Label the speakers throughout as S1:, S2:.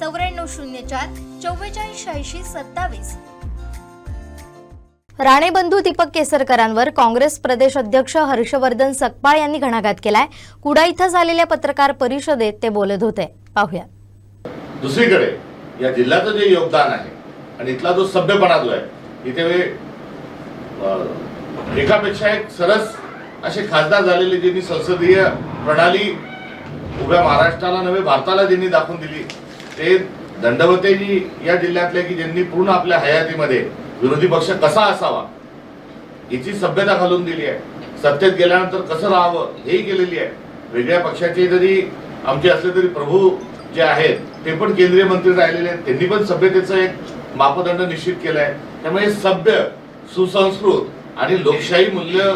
S1: चौऱ्याण्णव शून्य चार चव्वेचाळीस शहाऐंशी सत्तावीस.
S2: राणे बंधू दीपक केसरकरांवर काँग्रेस प्रदेश अध्यक्ष हर्षवर्धन सकपाळ यांनी घणाघात केलाय. कुडा इथं झालेल्या पत्रकार परिषदेत ते बोलत होते. पाहूया.
S3: दुसरीकडे या जिल्ह्याचं जे योगदान आहे आणि इथला जो सभ्यपणा जो आहे इथे एकापेक्षा एक सरस असे खासदार झालेले ज्यांनी संसदीय प्रणाली उभ्या महाराष्ट्राला नव्हे भारताला ज्यांनी दाखवून दिली ते दंडवतेजी या जिल्ह्यातले की ज्यांनी पूर्ण आपल्या हयातीमध्ये विरोधी पक्ष कसा असावा याची सभ्यता घालून दिली आहे. सत्तेत गेल्यानंतर कसं राहावं हेही केलेली आहे. वेगळ्या पक्षाचे जरी आमचे असले तरी प्रभू जे आहेत ते पण केंद्रीय मंत्री राहिलेले आहेत. त्यांनी पण सभ्यतेचं एक मापदंड निश्चित केलाय. त्यामुळे सभ्य सुसंस्कृत आणि लोकशाही मूल्य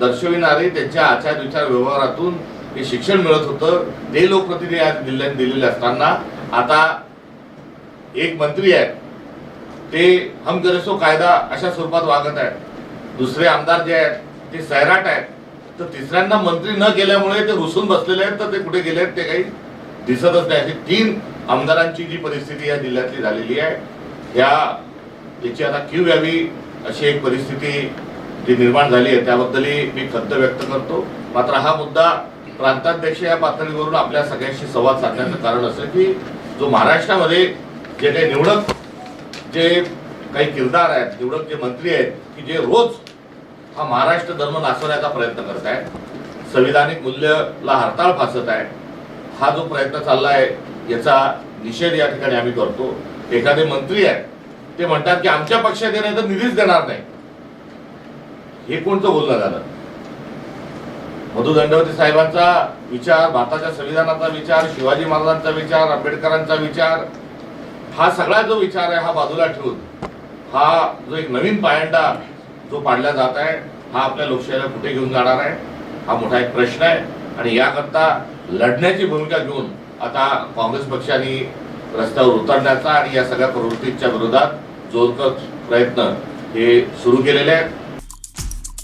S3: दर्शविणारे त्यांच्या आचार विचार व्यवहारातून हे शिक्षण मिळत होतं. ते लोकप्रतिनिधी आज जिल्ह्यात दिलेले असताना आता एक मंत्री आहेत ते हम करे कायदा अशा स्वरूपात वागत आहेत. दुसरे आमदार जे आहेत ते सैराट आहेत. तर तिसऱ्यांदा मंत्री न केल्यामुळे ते रुसून बसलेले आहेत तर ते कुठे गेले आहेत ते काही दिसतच नाही. अशी तीन आमदारांची जी परिस्थिती या जिल्ह्यातली झालेली आहे ह्या याची आता क्यू यावी अशी एक परिस्थिती जी निर्माण झाली आहे त्याबद्दलही मी खंत व्यक्त करतो. मात्र हा मुद्दा प्रांताध्यक्ष या पातळीवरून आपल्या सगळ्यांशी संवाद साधण्याचं कारण असं की जो महाराष्ट्रामध्ये जे काही निवडक जे काही किरदार आहेत निवडक जे मंत्री आहेत की जे रोज हा महाराष्ट्र धर्म नाचवण्याचा प्रयत्न करत आहेत संविधानिक मूल्यला हरताळ फासत आहे हा जो प्रयत्न चालला आहे याचा निषेध या ठिकाणी आम्ही करतो. एखादे मंत्री आहेत ते म्हणतात की आमच्या पक्षात येणार तर निधीच देणार नाही. हे कोणतं बोलणं झालं? मधु दंडवती साहेबांचा विचार भारताच्या संविधानाचा विचार शिवाजी महाराजांचा विचार आंबेडकरांचा विचार हा सगळा जो विचार आहे हा बाजूला ठेवून हा जो एक नवीन पायंडा जो पाडला जात आहे हा आपल्या लोकशाहीला कुठे घेऊन जाणार आहे? हा मोठा एक प्रश्न आहे. आणि याकरता लढण्याची भूमिका घेऊन आता काँग्रेस पक्षाने रस्त्यावर उतरण्याचा आणि या सगळ्या प्रवृत्तीच्या विरोधात जोरकर प्रयत्न हे सुरू केलेले आहेत.